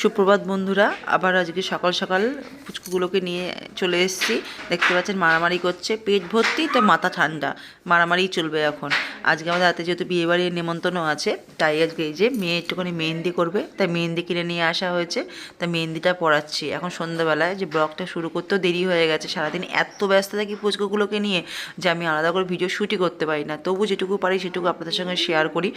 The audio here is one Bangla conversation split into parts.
সুপ্রভাত বন্ধুরা, আবার আজকে সকাল সকাল ফুচকুগুলোকে নিয়ে চলে এসেছি। দেখতে পাচ্ছেন মারামারি করছে, পেট ভর্তি, তো মাথা ঠান্ডা, মারামারি চলবে এখন। আজকে আমাদের হাতে যেহেতু বিয়েবাড়ির নেমন্তন্ন আছে, তাই আজকে এই যে মেয়ে একটুখানি মেহেন্দি করবে, তাই মেহেন্দি কিনে নিয়ে আসা হয়েছে, তাই মেহেন্দিটা পড়াচ্ছি এখন সন্ধ্যাবেলায় যে ব্লগটা শুরু করতেও দেরি হয়ে গেছে, সারাদিন এত ব্যস্ত থাকি পুচকুগুলোকে নিয়ে যে আমি আলাদা করে ভিডিও শ্যুটই করতে পারি না। তবু যেটুকু পারি সেটুকু আপনাদের সঙ্গে শেয়ার করি,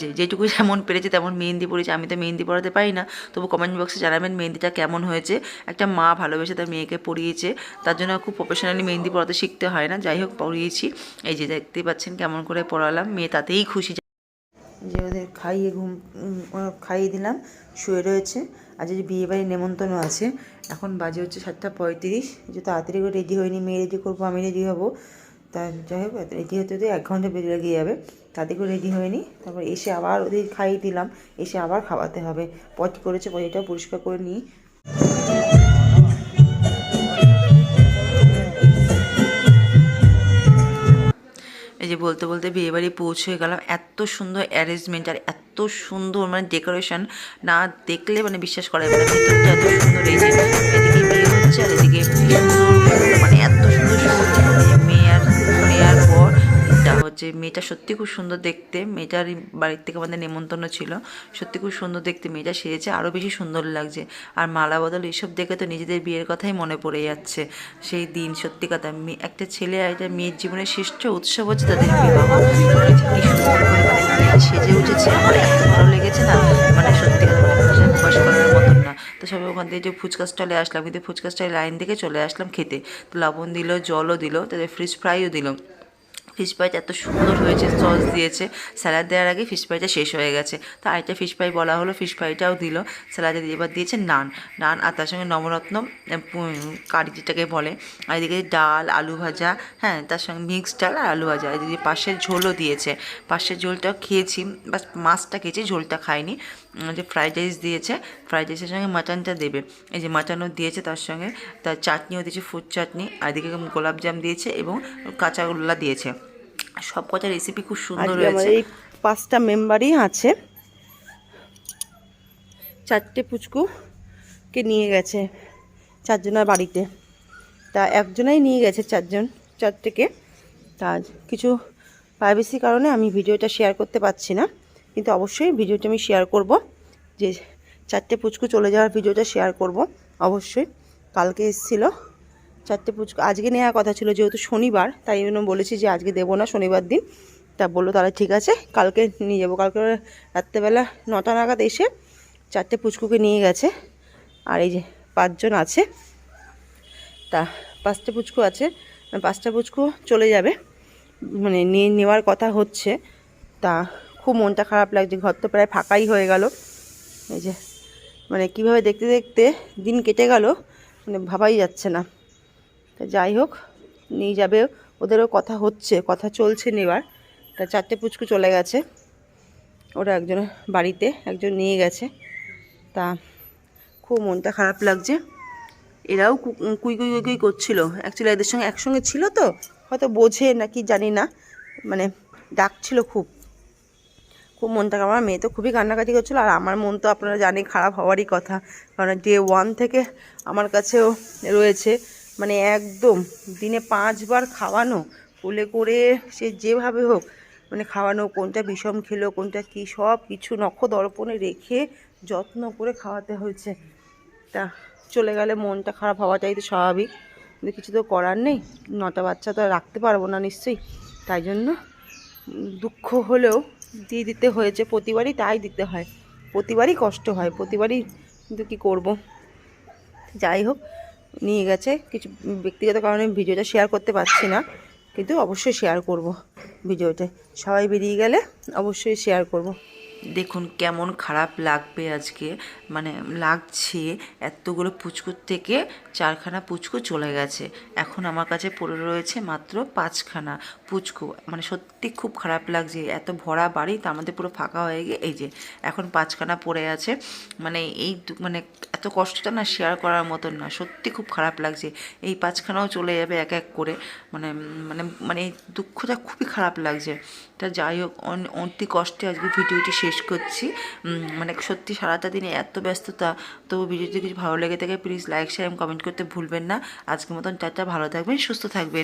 যে যেটুকু যেমন পেরেছি তেমন মেহেন্দি পড়েছি আমি তো মেহেন্দি পড়াতে পারি না। তবু কমেন্ট বক্সে জানাবেন মেহেন্দিটা কেমন হয়েছে। একটা মা ভালোবেসে তার মেয়েকে পড়িয়েছে তার জন্য খুব প্রফেশনালি মেহেন্দি পড়াতে শিখতে হয় না। যাই হোক পড়িয়েছি এই যে দেখতেই পাচ্ছেন কেমন করে পড়ালাম মেয়ে তাতেই খুশি যে ওদের খাইয়ে ঘুম খাইয়ে দিলাম, শুয়ে রয়েছে। আজ যে বিয়ে বাড়ির নেমন্তন্ন আছে, এখন বাজে হচ্ছে সাতটা পঁয়ত্রিশ। যে তাড়াতাড়ি করে রেডি হয়নি মেয়ে রেডি করব, আমি রেডি হব। তা যাই হোক রেডি হতে হতে এক ঘণ্টা বেজে লেগে যাবে। তাতে করে রেডি হয়নি তারপর এসে আবার ওদের খাইয়ে দিলাম, এসে আবার খাওয়াতে হবে। পটি করেছে পটিটা পরিষ্কার করে নিই। বলতে বলতে বিয়ে বাড়ি পৌঁছে গেলাম। এত সুন্দর অ্যারেঞ্জমেন্ট আর এত সুন্দর মানে ডেকোরেশন না দেখলে মানে বিশ্বাস করা যাবে না। ভিতরটা এত সুন্দর এই যে, এদিকে বিয়ে হচ্ছে আর এদিকে হচ্ছে মেয়েটা সত্যি খুব সুন্দর দেখতে মেয়েটার বাড়ির থেকে আমাদের নেমন্তন্ন ছিল, সত্যি খুব সুন্দর দেখতে, মেয়েটা সেজেছে আরও বেশি সুন্দর লাগছে। আর মালা বদল এইসব দেখে তো নিজেদের বিয়ের কথাই মনে পড়ে যাচ্ছে। সেই দিন সত্যি কথা একটা ছেলে আর একটা মেয়ের জীবনের শ্রেষ্ঠ উৎসব হচ্ছে তাদের বিবাহ সেজে উঠেছে, আমার এত ভালো লেগেছে না মানে সত্যি কথা মতন না। তো সবাই ওখান থেকে যে ফুচকা স্টলে আসলাম, কিন্তু ফুচকা স্টলে লাইন থেকে চলে আসলাম খেতে। তো লবণ দিল, জলও দিল, তাদের ফ্রিজ ফ্রাইও দিল। ফিশ ফ্রাইটা এত সুন্দর হয়েছে সস দিয়েছে। স্যালাড দেওয়ার আগে ফিশ ফ্রাইটা শেষ হয়ে গেছে। তো আরেকটা ফিশ ফ্রাই বলা হলো ফিশ ফ্রাইটাও দিল। স্যালাডে এবার দিয়েছে নান। নান আর তার সঙ্গে নবরত্ন কারি যেটাকে বলে। আর এদিকে ডাল, আলু ভাজা হ্যাঁ তার সঙ্গে মিক্সড ডাল আর আলু ভাজা। এদিকে পাশের ঝোলও দিয়েছে। পাশের ঝোলটাও খেয়েছি, বাস মাছটা খেয়েছি, ঝোলটা খাইনি। যে ফ্রাইড রাইস দিয়েছে ফ্রাইড রাইসের সঙ্গে মাটনটা দেবে। এই যে মাটনও দিয়েছে তার সঙ্গে। তার চাটনিও দিয়েছে ফুড চাটনি। আর এদিকে গোলাপজাম দিয়েছে এবং কাঁচাগোল্লা দিয়েছে। সব কটা রেসিপি খুব সুন্দর আমাদের এই পাঁচটা মেম্বারই আছে। চারটে পুচকুকে নিয়ে গেছে চারজনের বাড়িতে। তা একজনাই নিয়ে গেছে চারজন চারটেকে। তা কিছু প্রাইভেসি কারণে আমি ভিডিওটা শেয়ার করতে পারছি না কিন্তু অবশ্যই ভিডিওটা আমি শেয়ার করব। যে চারটে পুচকু চলে যাওয়ার ভিডিওটা শেয়ার করব অবশ্যই। কালকে এসেছিল। চারটে পুচকু। আজকে নেওয়ার কথা ছিল যেহেতু শনিবার, তাই জন্য বলেছি যে আজকে দেবো না শনিবার দিন। তা বলল, তাহলে ঠিক আছে, কালকে নিয়ে যাব। কালকে রাত্রেবেলা নটা নাগাদ এসে চারটে পুচকুকে নিয়ে গেছে। আর এই যে পাঁচজন আছে, তা পাঁচটা পুচকু আছে, পাঁচটা পুচকু চলে যাবে। মানে নিয়ে নেওয়ার কথা হচ্ছে। তা খুব মনটা খারাপ লাগছে, ঘর তো প্রায় ফাঁকাই হয়ে গেল। এই যে মানে কীভাবে দেখতে দেখতে দিন কেটে গেল মানে ভাবাই যাচ্ছে না। তা যাই হোক, নিয়ে যাবে। ওদেরও কথা হচ্ছে, কথা চলছে নেওয়ার তা চারটে পুচকু চলে গেছে। ওরা একজন বাড়িতে, একজন নিয়ে গেছে। তা খুব মনটা খারাপ লাগছে। এরাও কুই কুই কুই করছিল। অ্যাকচুয়ালি এদের সঙ্গে একসঙ্গে ছিল তো? হয়তো বোঝে না কি জানি না। মানে ডাকছিল খুব। খুব মনটা। আমার মেয়ে তো খুবই কান্নাকাটি করছিল। আর আমার মন তো আপনারা জানেন খারাপ হওয়ারই কথা। কারণ ডে ওয়ান থেকে আমার কাছেও রয়েছে। মানে একদম দিনে পাঁচবার খাওয়ানো, কোলে করে সে যেভাবে হোক মানে খাওয়ানো, কোনটা বিষম খেলো, কোনটা কী, সব কিছু নখ দর্পণে রেখে যত্ন করে খাওয়াতে হয়েছে। তা চলে গেলে মনটা খারাপ হওয়াটাই তো স্বাভাবিক। কিন্তু কিছু তো করার নেই, নটা বাচ্চা তো রাখতে পারব না নিশ্চয়ই। তাই জন্য দুঃখ হলেও দিয়ে দিতে হয়েছে, প্রতিবারই তাই দিতে হয়। প্রতিবারই কষ্ট হয়, প্রতিবারই কিন্তু কী করব? যাই হোক নিয়ে গেছে। কিছু ব্যক্তিগত কারণে ভিডিওটা শেয়ার করতে পারছি না, কিন্তু অবশ্যই শেয়ার করব ভিডিওতে। সবাই বেরিয়ে গেলে অবশ্যই শেয়ার করব। দেখুন, কেমন খারাপ লাগবে আজকে। মানে লাগছে এতগুলো পুচকুর থেকে চারখানা পুচকু চলে গেছে। এখন আমার কাছে পড়ে রয়েছে মাত্র পাঁচখানা পুচকু। মানে সত্যি খুব খারাপ লাগছে। এত ভরা বাড়ি, তার মধ্যে পুরো ফাঁকা হয়ে গিয়ে, এই যে, এখন পাঁচখানা পড়ে আছে। মানে এই মানে এত কষ্টটা না শেয়ার করার মতন না সত্যি খুব খারাপ লাগছে। এই পাঁচখানাও চলে যাবে এক এক করে। মানে মানে মানে দুঃখটা খুবই খারাপ লাগছে। তা যাই হোক অতি কষ্টে আজকে ভিডিওটি শেষ করছি। মানে সত্যি সারাটা দিনে এত ব্যস্ততা। তবু ভিডিওটি কিছু ভালো লেগে থাকে প্লিজ লাইক শেয়ার এবং কমেন্ট করতে ভুলবেন না। আজকের মতন টাটা, ভালো থাকবেন, সুস্থ থাকবেন।